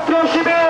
ছাত্র শিবির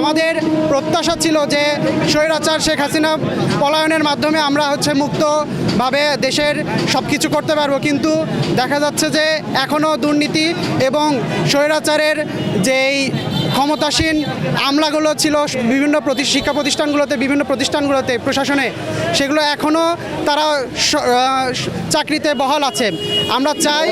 আমাদের প্রত্যাশা ছিল যে স্বৈরাচার শেখ হাসিনা পলায়নের মাধ্যমে আমরা হচ্ছে মুক্তভাবে দেশের সব কিছু করতে পারব। কিন্তু দেখা যাচ্ছে যে এখনও দুর্নীতি এবং স্বৈরাচারের যেই ক্ষমতাসীন আমলাগুলো ছিল বিভিন্ন শিক্ষা প্রতিষ্ঠানগুলোতে, বিভিন্ন প্রতিষ্ঠানগুলোতে, প্রশাসনে। সেগুলো এখনও তারা চাকরিতে বহাল আছে। আমরা চাই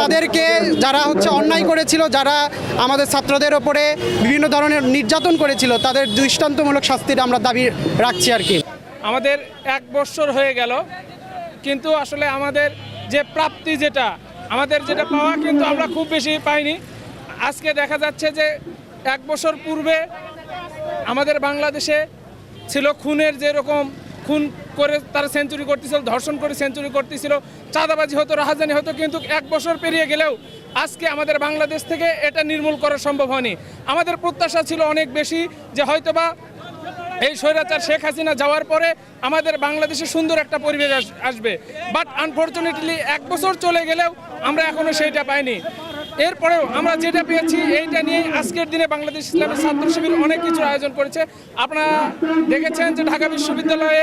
তাদেরকে যারা হচ্ছে অন্যায় করেছিল, যারা আমাদের ছাত্রদের ওপরে বিভিন্ন ধরনের নির্যাতন করেছিল, তাদের দৃষ্টান্তমূলক শাস্তির আমরা দাবি রাখছি আর কি। আমাদের এক বছর হয়ে গেল, কিন্তু আসলে আমাদের যে প্রাপ্তি যেটা, আমাদের যেটা পাওয়া কিন্তু আমরা খুব বেশি পাইনি। আজকে দেখা যাচ্ছে যে এক বছর পূর্বে আমাদের বাংলাদেশে ছিল খুনের যেরকম খুন করে তারা সেঞ্চুরি করতেছিল, ধর্ষণ করে সেঞ্চুরি করতেছিল, চাঁদাবাজি হতো, রাহাজানি হতো, কিন্তু এক বছর পেরিয়ে গেলেও আজকে আমাদের বাংলাদেশ থেকে এটা নির্মূল করা সম্ভব হয়নি। আমাদের প্রত্যাশা ছিল অনেক বেশি যে হয়তোবা এই স্বৈরাচার শেখ হাসিনা যাওয়ার পরে আমাদের বাংলাদেশে সুন্দর একটা পরিবেশ আস- আসবে। বাট আনফর্চুনেটলি এক বছর চলে গেলেও আমরা এখনও সেইটা পাইনি। এরপরেও আমরা যেটা পেয়েছি, এইটা নিয়ে আজকের দিনে বাংলাদেশ ইসলামী ছাত্র শিবির অনেক কিছু আয়োজন করেছে। আপনারা দেখেছেন যে ঢাকা বিশ্ববিদ্যালয়ে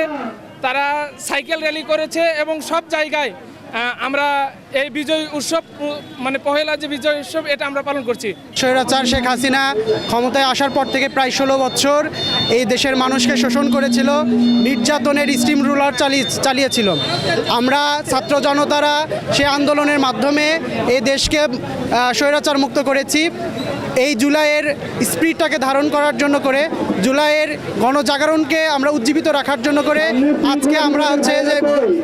তারা সাইকেল র্যালি করেছে এবং সব জায়গায় আমরা এই বিজয় উৎসব মানে পহেলা যে বিজয় উৎসব, এটা আমরা পালন করছি। স্বৈরাচার শেখ হাসিনা ক্ষমতায় আসার পর থেকে প্রায় ষোলো বছর এই দেশের মানুষকে শোষণ করেছিল, নির্যাতনের স্টিম রুলার চালিয়ে, চালিয়েছিল। আমরা ছাত্র জনতারা সে আন্দোলনের মাধ্যমে এই দেশকে স্বৈরাচার মুক্ত করেছি। এই জুলাইয়ের স্পিরিটটাকে ধারণ করার জন্য করে, জুলাইয়ের গণজাগরণকে আমরা উজ্জীবিত রাখার জন্য করে আজকে আমরা হচ্ছে যে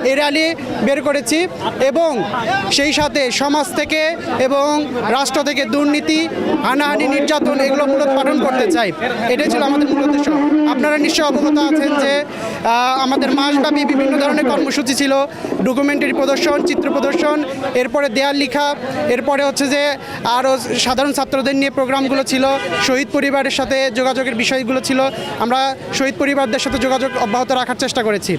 এই র্যালি বের করেছি এবং সেই সাথে সমাজ থেকে এবং রাষ্ট্র থেকে দুর্নীতি, হানাহানি, নির্যাতন এগুলো মূলত পালন করতে চাই। এটাই ছিল আমাদের মূল উদ্দেশ্য। আপনারা নিশ্চয়ই অবগত আছেন যে আমাদের মাসব্যাপী বিভিন্ন ধরনের কর্মসূচি ছিল। ডকুমেন্টারি প্রদর্শন, চিত্র প্রদর্শন, এরপরে দেয়াল লিখা, এরপরে হচ্ছে যে আরও সাধারণ ছাত্রদের নিয়ে প্রোগ্রামগুলো ছিল, শহীদ পরিবারের সাথে যোগাযোগের বিষয়গুলো ছিল, আমরা শহীদ পরিবারদের সাথে যোগাযোগ অব্যাহত রাখার চেষ্টা করেছি।